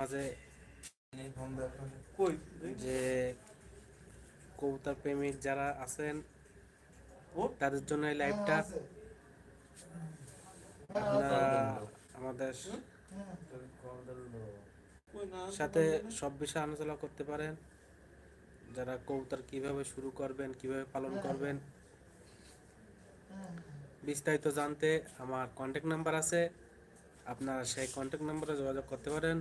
মাঝে যে কবুতর প্রেমিক যারা আছেন ও? তাদের জন্য এই লাইভটা। আমাদের সাথে সব বিষয়ে আলোচনা করতে পারেন। যারা কবুতর কীভাবে শুরু করবেন কীভাবে পালন করবেন বিস্তারিত জানতে আমার কন্ট্যাক্ট নাম্বার আছে। আপনারা সেই কন্ট্যাক্ট নাম্বারে যোগাযোগ করতে পারেন।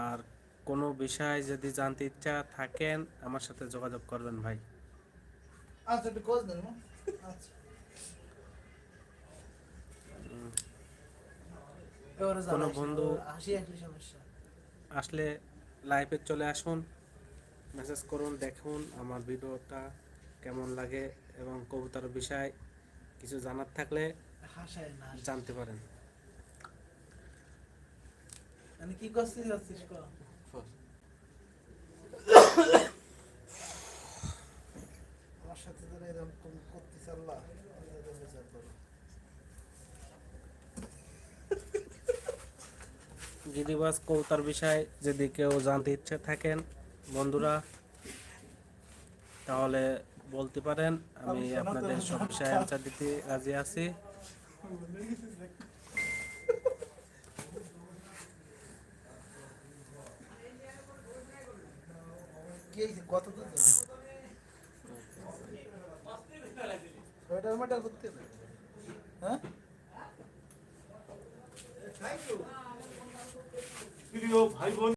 আর কোনো বিষয় যদি জানতে ইচ্ছা থাকেন আমার সাথে যোগাযোগ করবেন ভাই। আচ্ছা একটু আচ্ছা। কোনো বন্ধু- আসলে লাইভে চলে আসুন মেসেজ করুন দেখুন আমার ভিডিওটা কেমন লাগে এবং কবুতর বিষয় কিছু জানার থাকলে হাসায় না জানতে পারেন। মানে কি করছিস যাচ্ছিস কর। আমার সাথে যারা এরকম করতেছে আল্লাহ তাদের বিচার করো। গিরিবাস কবুতর বিষয় যদি কেউ জানতে ইচ্ছে থাকেন বন্ধুরা তাহলে বলতে পারেন আমি আপনাদের সব বিষয়ে অ্যান্সার দিতে রাজি আছি। সোয়েটার মেটার করতে হ্যাঁ? ভাই বোন